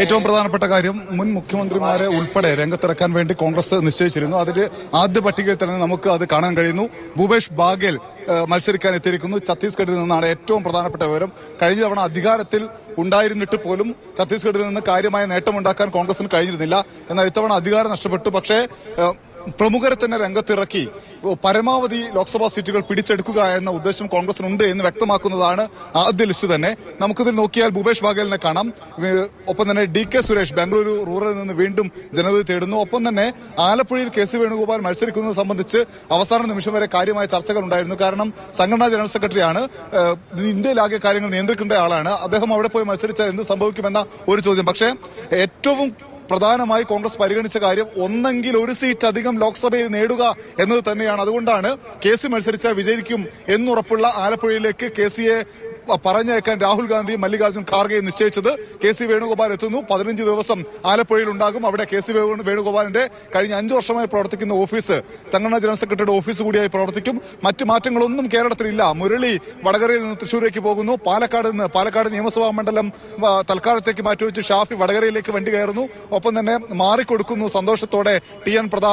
ഏറ്റവും പ്രധാനപ്പെട്ട കാര്യം മുൻ മുഖ്യമന്ത്രിമാരെ ഉൾപ്പെടെ രംഗത്തിറക്കാൻ വേണ്ടി കോൺഗ്രസ് നിശ്ചയിച്ചിരുന്നു. അതിന്റെ ആദ്യ പട്ടികയിൽ തന്നെ നമുക്ക് അത് കാണാൻ കഴിയുന്നു. ഭൂപേഷ് ബാഗേൽ മത്സരിക്കാൻ എത്തിയിരിക്കുന്നു. ഛത്തീസ്ഗഡിൽ നിന്നാണ് ഏറ്റവും പ്രധാനപ്പെട്ട വിവരം. കഴിഞ്ഞ തവണ അധികാരത്തിൽ ഉണ്ടായിരുന്നിട്ട് പോലും ഛത്തീസ്ഗഡിൽ നിന്ന് കാര്യമായ നേട്ടമുണ്ടാക്കാൻ കോൺഗ്രസിന് കഴിഞ്ഞിരുന്നില്ല. എന്നാൽ ഇത്തവണ അധികാരം നഷ്ടപ്പെട്ടു. പക്ഷേ പ്രമുഖരെ തന്നെ രംഗത്തിറക്കി. പരമാവധി ലോക്സഭാ സീറ്റുകൾ പിടിച്ചെടുക്കുക എന്ന ഉദ്ദേശം കോൺഗ്രസിനുണ്ട് എന്ന് വ്യക്തമാക്കുന്നതാണ് ആദ്യ ലിസ്റ്റ് തന്നെ. നമുക്കിതിൽ നോക്കിയാൽ ഭൂപേഷ് ബാഗേലിനെ കാണാം. ഒപ്പം തന്നെ ഡി കെ സുരേഷ് ബാംഗ്ലൂരു റൂറലിൽ നിന്ന് വീണ്ടും ജനവിധി തേടുന്നു. ഒപ്പം തന്നെ ആലപ്പുഴയിൽ കെ സി വേണുഗോപാൽ മത്സരിക്കുന്നത് സംബന്ധിച്ച് അവസാന നിമിഷം വരെ കാര്യമായ ചർച്ചകൾ ഉണ്ടായിരുന്നു. കാരണം സംഘടനാ ജനറൽ സെക്രട്ടറിയാണ്. ഇന്ത്യയിലാകെ കാര്യങ്ങൾ നിയന്ത്രിക്കേണ്ട ആളാണ്. അദ്ദേഹം അവിടെ പോയി മത്സരിച്ചാൽ എന്ത് സംഭവിക്കുമെന്ന ഒരു ചോദ്യം. പക്ഷേ ഏറ്റവും പ്രധാനമായി കോൺഗ്രസ് പരിഗണിച്ച കാര്യം ഒന്നെങ്കിൽ ഒരു സീറ്റ് അധികം ലോക്സഭയിൽ നേടുക എന്നത് തന്നെയാണ്. അതുകൊണ്ടാണ് കെ സി മത്സരിച്ച വിജയിക്കും എന്നുറപ്പുള്ള ആലപ്പുഴയിലേക്ക് കെ സിയെ പറഞ്ഞയക്കാൻ രാഹുൽ ഗാന്ധി മല്ലികാർജുൻ ഖാർഗെ നിശ്ചയിച്ചത്. കെ സി വേണുഗോപാൽ എത്തുന്നു. പതിനഞ്ച് ദിവസം ആലപ്പുഴയിൽ ഉണ്ടാകും അവിടെ കെ സി വേണുഗോപാലിന്റെ കഴിഞ്ഞ അഞ്ചു വർഷമായി പ്രവർത്തിക്കുന്ന ഓഫീസ് സംഘടനാ ജനറൽ സെക്രട്ടറിയുടെ ഓഫീസ് കൂടിയായി പ്രവർത്തിക്കും. മറ്റ് മാറ്റങ്ങളൊന്നും കേരളത്തിലില്ല. മുരളി വടകരയിൽ നിന്ന് തൃശൂരേക്ക് പോകുന്നു. പാലക്കാട് നിന്ന് പാലക്കാട് നിയമസഭാ മണ്ഡലം തൽക്കാലത്തേക്ക് മാറ്റിവെച്ച് ഷാഫി വടകരയിലേക്ക് വണ്ടി കയറുന്നു. ഒപ്പം തന്നെ മാറിക്കൊടുക്കുന്നു സന്തോഷത്തോടെ ടി എൻ പ്രതാപൻ.